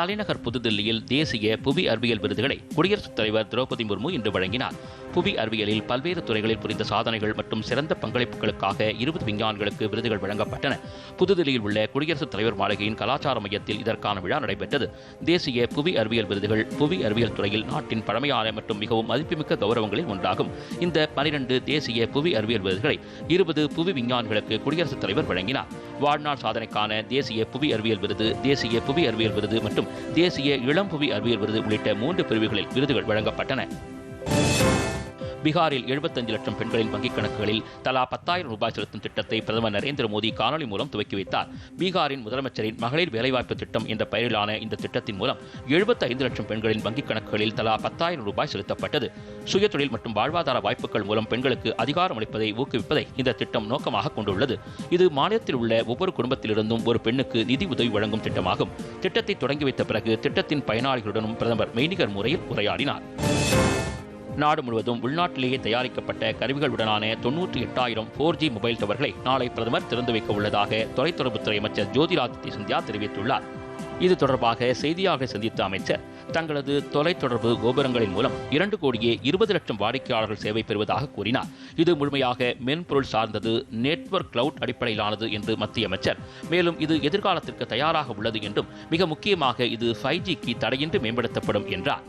தலைநகர் புதுதில்லியில் தேசிய புவி அறிவியல் விருதுகளை குடியரசுத் தலைவர் திரௌபதி முர்மு இன்று வழங்கினார். புவி அறிவியலில் பல்வேறு துறைகளில் புரிந்த சாதனைகள் மற்றும் சிறந்த பங்களிப்புகளுக்காக இருபது விஞ்ஞானிகளுக்கு விருதுகள் வழங்கப்பட்டன. புதுதில்லியில் உள்ள குடியரசுத் தலைவர் மாளிகையின் கலாச்சார மையத்தில் இதற்கான விழா நடைபெற்றது. தேசிய புவி அறிவியல் விருதுகள் புவி அறிவியல் துறையில் நாட்டின் பழமையான மற்றும் மிகவும் மதிப்புமிக்க கௌரவங்களில் ஒன்றாகும். இந்த பனிரெண்டு தேசிய புவி அறிவியல் விருதுகளை இருபது புவி விஞ்ஞானிகளுக்கு குடியரசுத் தலைவர் வழங்கினார். வாழ்நாள் சாதனைக்கான தேசிய புவி அறிவியல் விருது தேசிய புவி அறிவியல் விருது மற்றும் தேசிய இளம் புவி அறிவியல் விருது உள்ளிட்ட மூன்று பிரிவுகளில் விருதுகள் வழங்கப்பட்டன. பீகாரில் 75 லட்சம் பெண்களின் வங்கிக் கணக்குகளில் தலா பத்தாயிரம் ரூபாய் செலுத்தும் திட்டத்தை பிரதமர் நரேந்திர மோடி காணொலி மூலம் துவக்கி வைத்தார். பீகாரின் முதலமைச்சரின் மகளிர் வேலைவாய்ப்பு திட்டம் என்ற பெயரிலான இந்த திட்டத்தின் மூலம் 75 லட்சம் பெண்களின் வங்கிக் கணக்குகளில் தலா பத்தாயிரம் ரூபாய் செலுத்தப்பட்டது. சுயதொழில் மற்றும் வாழ்வாதார வாய்ப்புகள் மூலம் பெண்களுக்கு அதிகாரம் அளிப்பதை ஊக்குவிப்பதை இந்த திட்டம் நோக்கமாக கொண்டுள்ளது. இது மாநிலத்தில் உள்ள ஒவ்வொரு குடும்பத்திலிருந்தும் ஒரு பெண்ணுக்கு நிதி உதவி வழங்கும் திட்டமாகும். திட்டத்தை தொடங்கி வைத்த பிறகு திட்டத்தின் பயனாளிகளுடனும் பிரதமர் மெய்நிகர் முறையில் உரையாடினார். நாடு முழுவதும் உள்நாட்டிலேயே தயாரிக்கப்பட்ட கருவிகளுடனான தொன்னூற்றி எட்டாயிரம் ஃபோர் ஜி மொபைல் டவர்களை நாளை பிரதமர் திறந்து வைக்க உள்ளதாக தொலைத்தொடர்புத்துறை அமைச்சர் ஜோதிராதித்ய சிந்தியா தெரிவித்துள்ளார். இது தொடர்பாக செய்தியாளர்களை சந்தித்த அமைச்சர் தங்களது தொலைத்தொடர்பு கோபுரங்களின் மூலம் இரண்டு கோடியே இருபது லட்சம் வாடிக்கையாளர்கள் சேவை பெறுவதாக கூறினார். இது முழுமையாக மென்பொருள் சார்ந்தது நெட்வொர்க் கிளவுட் அடிப்படையிலானது என்று மத்திய அமைச்சர். மேலும் இது எதிர்காலத்திற்கு தயாராக உள்ளது என்றும் மிக முக்கியமாக இது ஃபைவ் ஜிக்கு தடையின்றி மேம்படுத்தப்படும் என்றார்.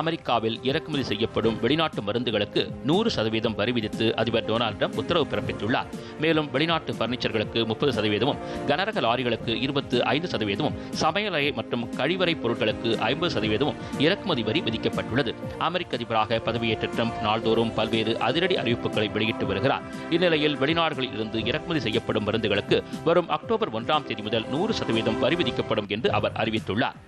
அமெரிக்காவில் இறக்குமதி செய்யப்படும் வெளிநாட்டு மருந்துகளுக்கு நூறு சதவீதம் வரி விதித்து அதிபர் டொனால்ட் ட்ரம்ப் உத்தரவு பிறப்பித்துள்ளார். மேலும் வெளிநாட்டு பர்னிச்சர்களுக்கு முப்பது சதவீதமும் கனரக லாரிகளுக்கு இருபத்து ஐந்து சதவீதமும் சமையலறை மற்றும் கழிவறை பொருட்களுக்கு ஐம்பது சதவீதமும் இறக்குமதி வரி விதிக்கப்பட்டுள்ளது. அமெரிக்க அதிபராக பதவியேற்ற ட்ரம்ப் நாள்தோறும் பல்வேறு அதிரடி அறிவிப்புகளை வெளியிட்டு வருகிறார். இந்நிலையில் வெளிநாடுகளில் இருந்து இறக்குமதி செய்யப்படும் மருந்துகளுக்கு வரும் அக்டோபர் ஒன்றாம் தேதி முதல் நூறு சதவீதம் வரி விதிக்கப்படும் என்று அவர் அறிவித்துள்ளார்.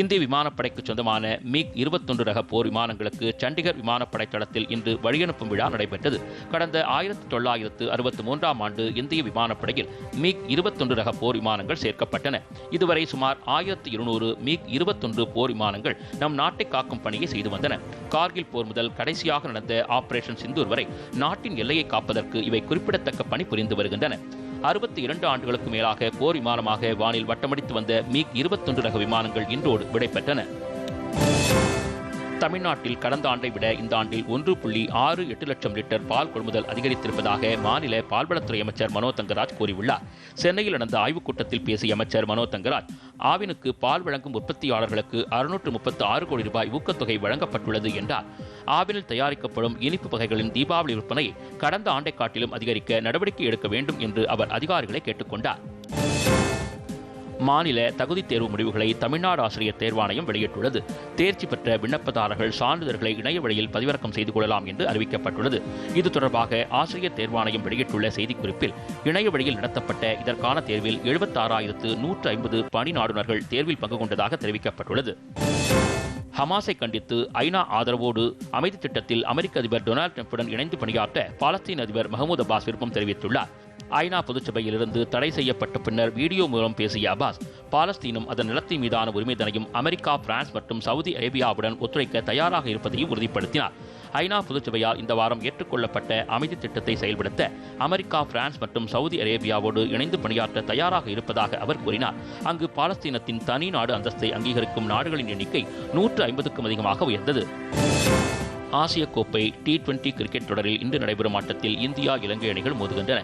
இந்திய விமானப்படைக்கு சொந்தமான மிக் இருபத்தொன்று ரக போர் விமானங்களுக்கு சண்டிகர் விமானப்படை தளத்தில் இன்று வழியனுப்பும் விழா நடைபெற்றது. கடந்த ஆயிரத்தி தொள்ளாயிரத்து அறுபத்தி மூன்றாம் ஆண்டு இந்திய விமானப்படையில் மிக் இருபத்தொன்று ரக போர் விமானங்கள் சேர்க்கப்பட்டன. இதுவரை சுமார் ஆயிரத்தி இருநூறு மிக் இருபத்தொன்று போர் விமானங்கள் நம் நாட்டை காக்கும் பணியை செய்து வந்தன. கார்கில் போர் முதல் கடைசியாக நடந்த ஆபரேஷன் சிந்தூர் வரை நாட்டின் எல்லையை காப்பதற்கு இவை குறிப்பிடத்தக்க பணி புரிந்து வருகின்றன. அறுபத்தி இரண்டு ஆண்டுகளுக்கு மேலாக போர் விமானமாக வானில் வட்டமடித்து வந்த மீக் இருபத்தொன்று ரக விமானங்கள் இன்றோடு விடைபெற்றன. தமிழ்நாட்டில் கடந்த ஆண்டை விட இந்த ஆண்டில் ஒன்று புள்ளி ஆறு எட்டு லட்சம் லிட்டர் பால் கொள்முதல் அதிகரித்திருப்பதாக மாநில பால்வளத்துறை அமைச்சர் மனோ தங்கராஜ் கூறியுள்ளார். சென்னையில் நடந்த ஆய்வுக் கூட்டத்தில் பேசிய அமைச்சர் மனோ தங்கராஜ் ஆவினுக்கு பால் வழங்கும் உற்பத்தியாளர்களுக்கு அறுநூற்று முப்பத்து ஆறு கோடி ரூபாய் ஊக்கத்தொகை வழங்கப்பட்டுள்ளது என்றார். ஆவினில் தயாரிக்கப்படும் இனிப்பு வகைகளின் தீபாவளி விற்பனையை கடந்த ஆண்டை காட்டிலும் அதிகரிக்க நடவடிக்கை எடுக்க வேண்டும் என்று அவர் அதிகாரிகளை கேட்டுக்கொண்டார். மாநில தகுதித் தேர்வு முடிவுகளை தமிழ்நாடு ஆசிரியர் தேர்வாணையம் வெளியிட்டுள்ளது. தேர்ச்சி பெற்ற விண்ணப்பதாரர்கள் சான்றிதழ்களை இணைய வழியில் பதிவிறக்கம் செய்து கொள்ளலாம் என்று அறிவிக்கப்பட்டுள்ளது. இது தொடர்பாக ஆசிரியர் தேர்வாணையம் வெளியிட்டுள்ள செய்திக்குறிப்பில் இணைய வழியில் நடத்தப்பட்ட இதற்கான தேர்வில் எழுபத்தாறாயிரத்து நூற்று ஐம்பது பணி நாடுநர்கள் தேர்வில் பங்கு கொண்டதாக தெரிவிக்கப்பட்டுள்ளது. ஹமாஸை கண்டித்து ஐநா ஆதரவோடு அமைதி திட்டத்தில் அமெரிக்க அதிபர் டொனால்டு ட்ரம்புடன் இணைந்து பணியாற்ற பாலஸ்தீன் அதிபர் மஹமூத் அப்பாஸ் விருப்பம் தெரிவித்துள்ளார். ஐநா பொதுச்சபையிலிருந்து தடை செய்யப்பட்ட பின்னர் வீடியோ மூலம் பேசிய அபாஸ் பாலஸ்தீனும் அதன் நிலத்தின் மீதான உரிமைதனையும் அமெரிக்கா பிரான்ஸ் மற்றும் சவுதி அரேபியாவுடன் ஒத்துழைக்க தயாராக இருப்பதையும் உறுதிப்படுத்தினார். ஐநா பொதுச்சபையால் இந்த வாரம் ஏற்றுக்கொள்ளப்பட்ட அமைதி திட்டத்தை செயல்படுத்த அமெரிக்கா பிரான்ஸ் மற்றும் சவுதி அரேபியாவோடு இணைந்து பணியாற்ற தயாராக இருப்பதாக அவர் கூறினார். அங்கு பாலஸ்தீனத்தின் தனி நாடு அந்தஸ்தை அங்கீகரிக்கும் நாடுகளின் எண்ணிக்கை நூற்று ஐம்பதுக்கும் அதிகமாக உயர்ந்தது. ஆசிய கோப்பை டி டுவெண்டி கிரிக்கெட் தொடரில் இன்று நடைபெறும் ஆட்டத்தில் இந்தியா இலங்கை அணிகள் மோதுகின்றன.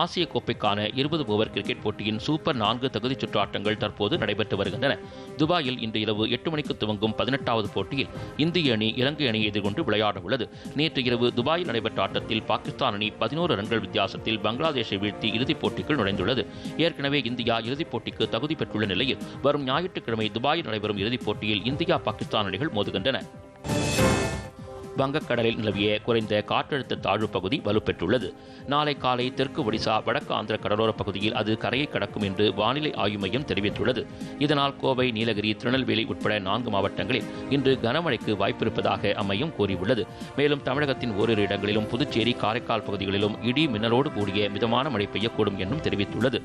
ஆசிய கோப்பைக்கான இருபது ஓவர் கிரிக்கெட் போட்டியின் சூப்பர் நான்கு தகுதிச் சுற்று ஆட்டங்கள் தற்போது நடைபெற்று வருகின்றன. துபாயில் இன்று இரவு எட்டு மணிக்கு துவங்கும் பதினெட்டாவது போட்டியில் இந்திய அணி இலங்கை அணியை எதிர்கொண்டு விளையாட உள்ளது. நேற்று இரவு துபாயில் நடைபெற்ற ஆட்டத்தில் பாகிஸ்தான் அணி பதினோரு ரன்கள் வித்தியாசத்தில் பங்களாதேஷை வீழ்த்தி இறுதிப் போட்டிக்குள் நுழைந்துள்ளது. ஏற்கனவே இந்தியா இறுதிப் போட்டிக்கு தகுதி பெற்றுள்ள நிலையில் வரும் ஞாயிற்றுக்கிழமை துபாயில் நடைபெறும் இறுதிப் போட்டியில் இந்தியா பாகிஸ்தான் அணிகள் மோதுகின்றன. வங்கக்கடலில் நிலவிய குறைந்த காற்றழுத்த தாழ்வு பகுதி வலுப்பெற்றுள்ளது. நாளை காலை தெற்கு ஒடிசா வடக்கு ஆந்திர கடலோரப் பகுதியில் அது கரையை கடக்கும் என்று வானிலை ஆய்வு மையம் தெரிவித்துள்ளது. இதனால் கோவை நீலகிரி திருநெல்வேலி உட்பட நான்கு மாவட்டங்களில் இன்று கனமழைக்கு வாய்ப்பிருப்பதாக அம்மையம் கூறியுள்ளது. மேலும் தமிழகத்தின் ஓரிரு இடங்களிலும் புதுச்சேரி காரைக்கால் பகுதிகளிலும் இடி மின்னலோடு கூடிய மிதமான மழை பெய்யக்கூடும் என்றும் தெரிவித்துள்ளது.